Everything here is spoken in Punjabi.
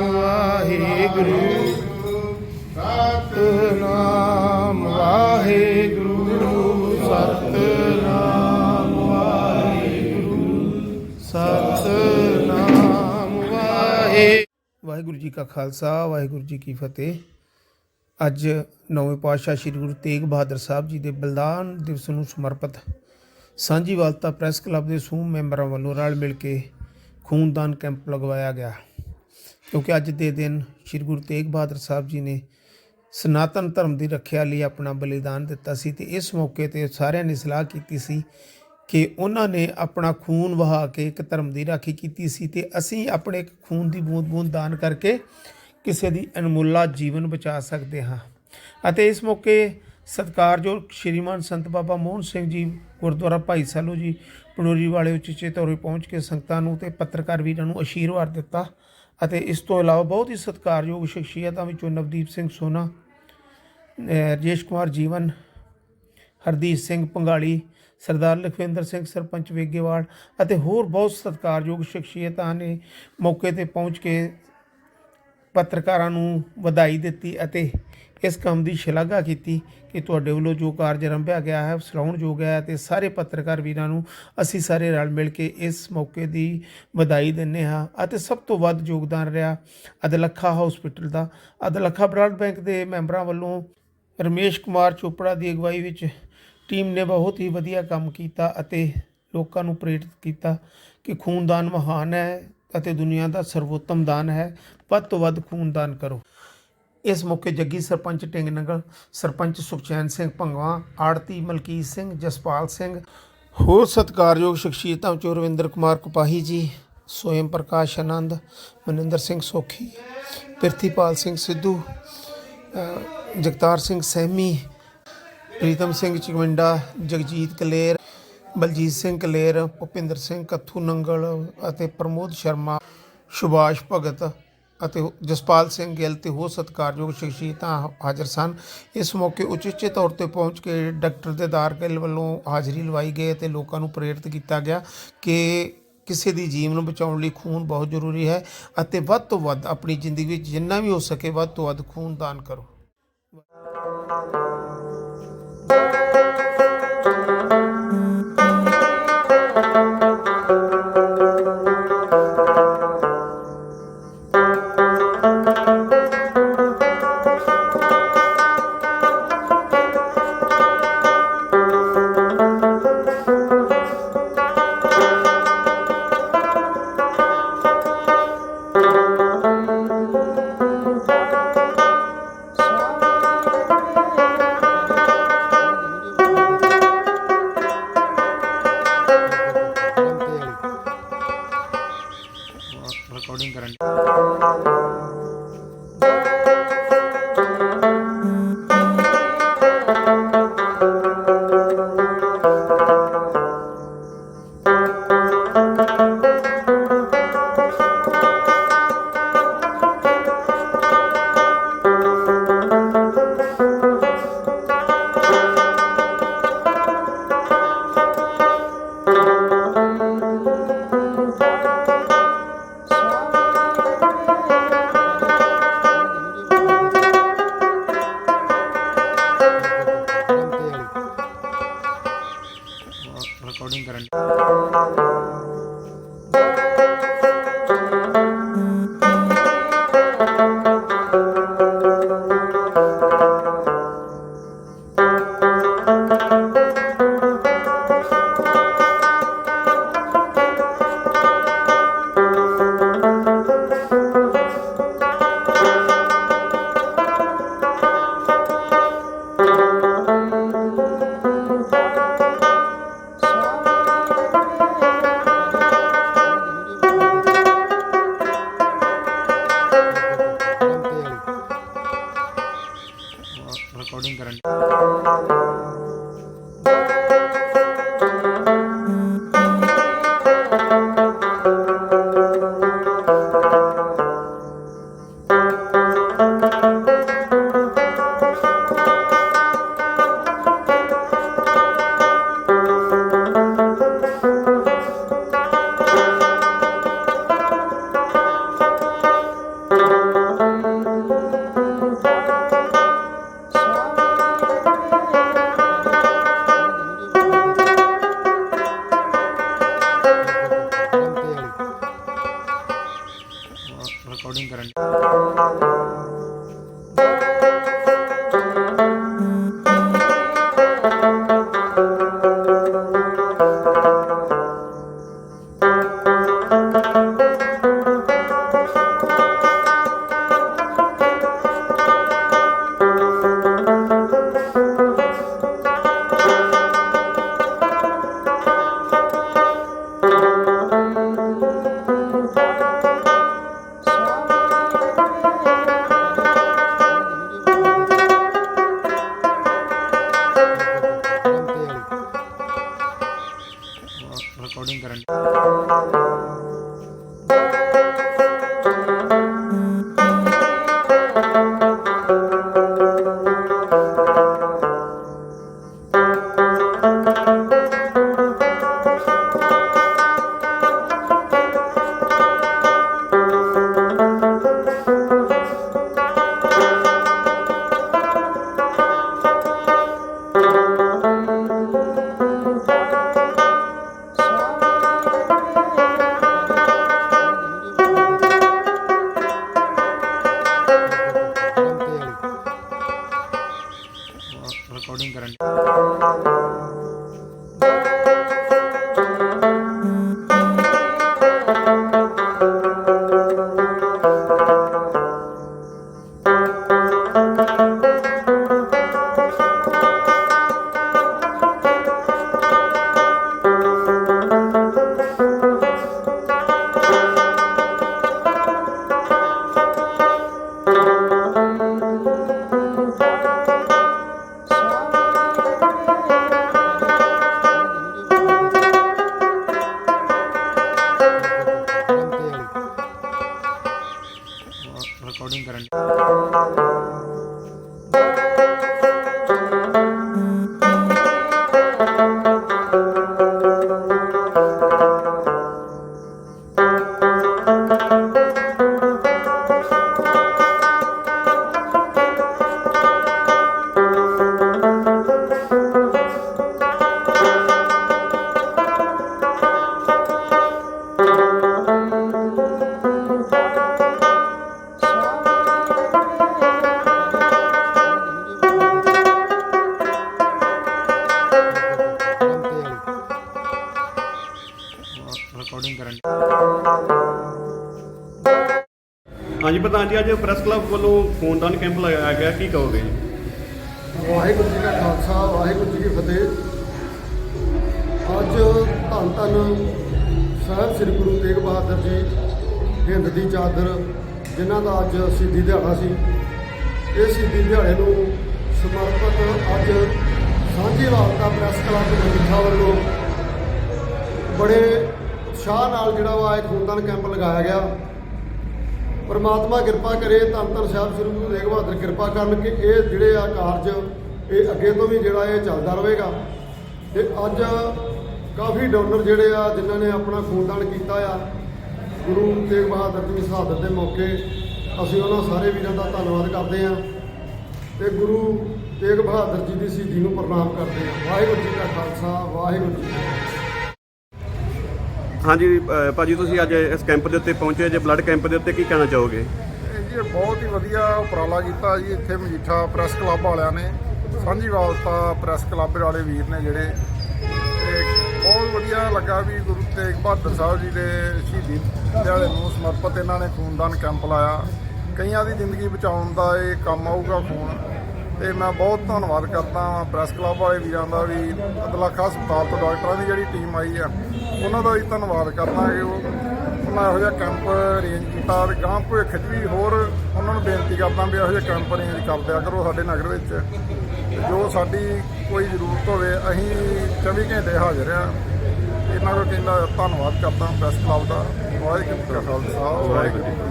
ਵਾਹਿਗੁਰੂ। ਸਤਨਾਮ ਵਾਹਿਗੁਰੂ। ਸਤਨਾਮ ਵਾਹਿਗੁਰੂ। ਸਤਨਾਮ ਵਾਹਿ। ਵਾਹਿਗੁਰੂ ਜੀ ਕਾ ਖਾਲਸਾ, ਵਾਹਿਗੁਰੂ ਜੀ ਕੀ ਫਤਿਹ। ਅੱਜ ਨੌਵੇਂ ਪਾਤਸ਼ਾਹ ਸ੍ਰੀ ਗੁਰੂ ਤੇਗ ਬਹਾਦਰ ਸਾਹਿਬ ਜੀ ਦੇ ਬਲਿਦਾਨ ਦਿਵਸ ਨੂੰ ਸਮਰਪਿਤ ਸਾਂਝੀ ਵਾਲਤਾ ਪ੍ਰੈਸ ਕਲੱਬ ਦੇ ਸਮੂਹ ਮੈਂਬਰਾਂ ਵੱਲੋਂ ਰਲ ਮਿਲ ਕੇ ਖੂਨਦਾਨ ਕੈਂਪ ਲਗਵਾਇਆ ਗਿਆ। ਕਿਉਂਕਿ ਅੱਜ ਦੇ ਦਿਨ ਸ੍ਰੀ ਗੁਰੂ ਤੇਗ ਬਹਾਦਰ ਸਾਹਿਬ ਜੀ ਨੇ ਸਨਾਤਨ ਧਰਮ ਦੀ ਰੱਖਿਆ ਲਈ ਆਪਣਾ ਬਲੀਦਾਨ ਦਿੱਤਾ ਸੀ ਤੇ ਇਸ ਮੌਕੇ ਤੇ ਸਾਰਿਆਂ ਨੇ ਸਲਾਹ ਕੀਤੀ ਸੀ ਕਿ ਉਹਨਾਂ ਨੇ ਆਪਣਾ ਖੂਨ ਵਹਾ ਕੇ ਇੱਕ ਧਰਮ ਦੀ ਰਾਖੀ ਕੀਤੀ ਸੀ ਤੇ ਅਸੀਂ ਆਪਣੇ ਇੱਕ ਖੂਨ ਦੀ ਬੂੰਦ-ਬੂੰਦ ਦਾਨ ਕਰਕੇ ਕਿਸੇ ਦੀ ਅਨਮੁੱਲਾ ਜੀਵਨ ਬਚਾ ਸਕਦੇ ਹਾਂ। ਅਤੇ ਇਸ ਮੌਕੇ ਸਤਿਕਾਰਯੋਗ ਸ਼੍ਰੀਮਾਨ ਸੰਤ ਬਾਬਾ ਮੋਹਨ ਸਿੰਘ ਜੀ, ਗੁਰਦੁਆਰਾ ਭਾਈ ਸਾਲੂ ਜੀ ਪਨੋਰੀ ਵਾਲੇ ਉਚੇਚੇ ਤੌਰੇ ਪਹੁੰਚ ਕੇ ਸੰਗਤਾਂ ਨੂੰ ਤੇ ਪੱਤਰਕਾਰ ਵੀਰਾਂ ਨੂੰ ਅਸ਼ੀਰਵਾਦ ਦਿੱਤਾ। ਅਤੇ ਇਸ ਤੋਂ ਇਲਾਵਾ ਬਹੁਤ ਹੀ ਸਤਿਕਾਰਯੋਗ ਸ਼ਖਸੀਅਤਾਂ ਵਿੱਚੋਂ ਨਵਦੀਪ ਸਿੰਘ ਸੋਨਾ ਰਜੇਸ਼ ਕੁਮਾਰ ਜੀਵਨ, ਹਰਦੀਪ ਸਿੰਘ ਪੰਗਾਲੀ, ਸਰਦਾਰ ਲਖਵਿੰਦਰ ਸਿੰਘ ਸਰਪੰਚ ਵੇਗੇਵਾਲ ਅਤੇ ਹੋਰ ਬਹੁਤ ਸਤਿਕਾਰਯੋਗ ਸ਼ਖਸੀਅਤਾਂ ਨੇ ਮੌਕੇ ਤੇ ਪਹੁੰਚ ਕੇ ਪੱਤਰਕਾਰਾਂ ਨੂੰ ਵਧਾਈ ਦਿੱਤੀ ਅਤੇ ਇਸ ਕੰਮ ਦੀ ਸ਼ਲਾਘਾ ਕੀਤੀ ਕਿ ਤੁਹਾਡੇ ਵੱਲੋਂ ਜੋ ਕਾਰਜ ਆਰੰਭਿਆ ਗਿਆ ਹੈ ਸਲਾਹੁਣਯੋਗ ਹੈ ਤੇ ਸਾਰੇ ਪੱਤਰਕਾਰ ਵੀਰਾਂ ਨੂੰ ਅਸੀਂ ਸਾਰੇ ਰਲ ਮਿਲ ਕੇ ਇਸ ਮੌਕੇ ਦੀ ਵਧਾਈ ਦਿੰਦੇ ਹਾਂ ਅਤੇ ਸਭ ਤੋਂ ਵੱਧ ਯੋਗਦਾਨ ਰਿਹਾ ਅਦਲੱਖਾ ਹਸਪੀਟਲ ਦਾ। ਅਦਲੱਖਾ ਬਲੱਡ ਬੈਂਕ ਦੇ ਮੈਂਬਰਾਂ ਵੱਲੋਂ ਰਮੇਸ਼ ਕੁਮਾਰ ਚੋਪੜਾ ਦੀ ਅਗਵਾਈ ਵਿੱਚ ਟੀਮ ਨੇ ਬਹੁਤ ਹੀ ਵਧੀਆ ਕੰਮ ਕੀਤਾ ਅਤੇ ਲੋਕਾਂ ਨੂੰ ਪ੍ਰੇਰਿਤ ਕੀਤਾ ਕਿ ਖੂਨਦਾਨ ਮਹਾਨ ਹੈ ਅਤੇ ਦੁਨੀਆ ਦਾ ਸਰਵੋਤਮ ਦਾਨ ਹੈ। ਵੱਧ ਤੋਂ ਵੱਧ ਖੂਨਦਾਨ ਕਰੋ। ਇਸ ਮੌਕੇ ਜੱਗੀ ਸਰਪੰਚ ਟਿੰਗ ਨੰਗਲ ਸਰਪੰਚ ਸੁਖਚੈਨ ਸਿੰਘ ਭੰਗਵਾ ਆੜਤੀ ਮਲਕੀਤ ਸਿੰਘ, ਜਸਪਾਲ ਸਿੰਘ। ਹੋਰ ਸਤਿਕਾਰਯੋਗ ਸ਼ਖਸੀਅਤਾਂ ਵਿੱਚੋਂ ਰਵਿੰਦਰ ਕੁਮਾਰ ਕਪਾਹੀ ਜੀ ਸੋਇਮ ਪ੍ਰਕਾਸ਼ ਆਨੰਦ, ਮਨਿੰਦਰ ਸਿੰਘ ਸੋਖੀ, ਪ੍ਰਿਥੀਪਾਲ ਸਿੰਘ ਸਿੱਧੂ ਜਗਤਾਰ ਸਿੰਘ ਸਹਿਮੀ, ਪ੍ਰੀਤਮ ਸਿੰਘ ਚਗਵਿੰਡਾ ਜਗਜੀਤ ਕਲੇਰ, ਬਲਜੀਤ ਸਿੰਘ ਕਲੇਰ, ਭੁਪਿੰਦਰ ਸਿੰਘ ਕੱਥੂ ਨੰਗਲ ਅਤੇ ਪ੍ਰਮੋਦ ਸ਼ਰਮਾ, ਸੁਭਾਸ਼ ਭਗਤ ਅਤੇ ਜਸਪਾਲ ਸਿੰਘ ਗਿੱਲ ਤੇ ਹੋਰ ਸਤਿਕਾਰਯੋਗ ਸ਼ਖਸੀਅਤਾਂ ਹਾਜ਼ਰ ਸਨ। ਇਸ ਮੌਕੇ ਉਚੇਚੇ ਤੌਰ ਤੇ ਪਹੁੰਚ ਕੇ ਡਾਕਟਰ ਦੇਦਾਰ ਗਿੱਲ ਵੱਲੋਂ ਹਾਜ਼ਰੀ ਲਵਾਈ ਗਈ ਅਤੇ ਲੋਕਾਂ ਨੂੰ ਪ੍ਰੇਰਿਤ ਕੀਤਾ ਗਿਆ ਕਿ ਕਿਸੇ ਦੀ ਜੀਵਨ ਬਚਾਉਣ ਲਈ ਖੂਨ ਬਹੁਤ ਜ਼ਰੂਰੀ ਹੈ ਅਤੇ ਵੱਧ ਤੋਂ ਵੱਧ ਆਪਣੀ ਜ਼ਿੰਦਗੀ ਵਿੱਚ ਜਿੰਨਾ ਵੀ ਹੋ ਸਕੇ ਵੱਧ ਤੋਂ ਵੱਧ ਖੂਨ ਦਾਨ ਕਰੋ। ਰਿਕਾਰਡਿੰਗ ਰਿਕਾਰਡਿੰਗ ਕਰਨ ਰਿਕਾਰਡਿੰਗ ਰਿਕਾਰਡਿੰਗ ਰਿਕਾਰਡਿੰਗ ਕਰਨ। ਹਾਂਜੀ ਪ੍ਰਧਾਨ ਜੀ ਅੱਜ ਪ੍ਰੈਸ ਕਲੱਬ ਵੱਲੋਂ ਖੂਨਦਾਨ ਕੈਂਪ ਲਗਾਇਆ ਗਿਆ ਕੀ ਕਹੋਗੇ? ਜੀ ਵਾਹਿਗੁਰੂ ਜੀ ਕਾ ਖਾਲਸਾ ਵਾਹਿਗੁਰੂ ਜੀ ਕੀ ਫਤਿਹ। ਅੱਜ ਧੰਨ ਧੰਨ ਸਾਹਿਬ ਸ੍ਰੀ ਗੁਰੂ ਤੇਗ ਬਹਾਦਰ ਜੀ ਹਿੰਦ ਦੀ ਚਾਦਰ ਜਿਨ੍ਹਾਂ ਦਾ ਅੱਜ ਸ਼ਹੀਦੀ ਦਿਹਾੜਾ ਸੀ। ਇਹ ਸ਼ਹੀਦੀ ਦਿਹਾੜੇ ਨੂੰ ਸਮਰਪਿਤ ਅੱਜ ਸਾਂਝੀਵਾਲ ਦਾ ਪ੍ਰੈਸ ਕਲੱਬ ਮਜੀਠਾ ਵੱਲੋਂ ਬੜੇ ਉਤਸ਼ਾਹ ਨਾਲ ਜਿਹੜਾ ਵਾ ਇਹ ਖੂਨਦਾਨ ਕੈਂਪ ਲਗਾਇਆ ਗਿਆ। ਪਰਮਾਤਮਾ ਕਿਰਪਾ ਕਰੇ, ਧੰਨ ਧੰਨ ਸਾਹਿਬ ਸ੍ਰੀ ਗੁਰੂ ਤੇਗ ਬਹਾਦਰ ਕਿਰਪਾ ਕਰਨ ਕਿ ਇਹ ਜਿਹੜੇ ਆ ਕਾਰਜ, ਇਹ ਅੱਗੇ ਤੋਂ ਵੀ ਜਿਹੜਾ ਇਹ ਚੱਲਦਾ ਰਹੇਗਾ। ਤੇ ਅੱਜ ਕਾਫੀ ਡੋਨਰ ਜਿਹੜੇ ਆ, ਜਿਨ੍ਹਾਂ ਨੇ ਆਪਣਾ ਖੂਨਦਾਨ ਕੀਤਾ ਆ, ਗੁਰੂ ਤੇਗ ਬਹਾਦਰ ਜੀ ਦੀ ਸ਼ਹਾਦਤ ਦੇ ਮੌਕੇ, ਅਸੀਂ ਉਹਨਾਂ ਸਾਰੇ ਵੀਰਾਂ ਦਾ ਧੰਨਵਾਦ ਕਰਦੇ ਹਾਂ ਤੇ ਗੁਰੂ ਤੇਗ ਬਹਾਦਰ ਜੀ ਦੀ ਸ਼ਹੀਦੀ ਨੂੰ ਪ੍ਰਣਾਮ ਕਰਦੇ ਹਾਂ। ਵਾਹਿਗੁਰੂ ਜੀ ਕਾ ਖਾਲਸਾ, ਵਾਹਿਗੁਰੂ ਜੀ ਕੀ ਫਤਿਹ। ਹਾਂਜੀ ਅ, ਭਾਜੀ ਤੁਸੀਂ ਅੱਜ ਇਸ ਕੈਂਪ ਦੇ ਉੱਤੇ ਪਹੁੰਚੇ ਜੇ ਬਲੱਡ ਕੈਂਪ ਦੇ ਉੱਤੇ ਕੀ ਕਹਿਣਾ ਚਾਹੋਗੇ? ਇਹ ਜੀ ਇਹ ਬਹੁਤ ਹੀ ਵਧੀਆ ਉਪਰਾਲਾ ਕੀਤਾ ਜੀ ਇੱਥੇ ਮਜੀਠਾ ਪ੍ਰੈਸ ਕਲੱਬ ਵਾਲਿਆਂ ਨੇ। ਸਾਂਝੀ ਵਾਲਤਾ ਪ੍ਰੈਸ ਕਲੱਬ ਵਾਲੇ ਵੀਰ ਨੇ ਜਿਹੜੇ। ਤੇ ਬਹੁਤ ਵਧੀਆ ਲੱਗਾ ਵੀ ਗੁਰੂ ਤੇਗ ਬਹਾਦਰ ਸਾਹਿਬ ਜੀ ਦੇ ਸ਼ਹੀਦੀ ਦਿਹਾੜੇ ਨੂੰ ਸਮਰਪਿਤ ਇਹਨਾਂ ਨੇ ਖੂਨਦਾਨ ਕੈਂਪ ਲਾਇਆ। ਕਈਆਂ ਦੀ ਜ਼ਿੰਦਗੀ ਬਚਾਉਣ ਦਾ ਇਹ ਕੰਮ ਆਊਗਾ ਖੂਨ। ਤੇ ਮੈਂ ਬਹੁਤ ਧੰਨਵਾਦ ਕਰਦਾ ਹਾਂ ਪ੍ਰੈਸ ਕਲੱਬ ਵਾਲੇ ਵੀਰਾਂ ਦਾ ਵੀ ਅਦਲਾਖਾ ਹਸਪਤਾਲ ਤੋਂ ਡਾਕਟਰਾਂ ਦੀ ਜਿਹੜੀ ਟੀਮ ਆਈ ਆ, ਉਹਨਾਂ ਦਾ ਵੀ ਧੰਨਵਾਦ ਕਰਦਾ ਕਿ ਉਹ ਉਹਨਾਂ ਇਹੋ ਜਿਹਾ ਕੈਂਪ ਅਰੇਂਜ ਕੀਤਾ ਤੇ ਗਾਂ ਭਵਿੱਖ 'ਚ ਵੀ ਹੋਰ ਉਹਨਾਂ ਨੂੰ ਬੇਨਤੀ ਕਰਦਾ ਵੀ ਇਹੋ ਜਿਹਾ ਕੈਂਪ ਅਰੇਂਜ ਕਰ ਦਿਆ ਕਰੋ ਸਾਡੇ ਨਗਰ ਵਿੱਚ। ਜੋ ਸਾਡੀ ਕੋਈ ਜ਼ਰੂਰਤ ਹੋਵੇ, ਅਸੀਂ 24 ਘੰਟੇ ਹਾਜ਼ਰ ਆ ਇਹਨਾਂ ਕੋਲ ਕਹਿੰਦਾ ਧੰਨਵਾਦ ਕਰਦਾ ਪ੍ਰੈਸ ਕਲੱਬ ਦਾ। ਵਾਹਿਗੁਰੂ ਜੀ ਕਾ ਖਾਲਸਾ, ਵਾਹਿਗੁਰੂ ਜੀ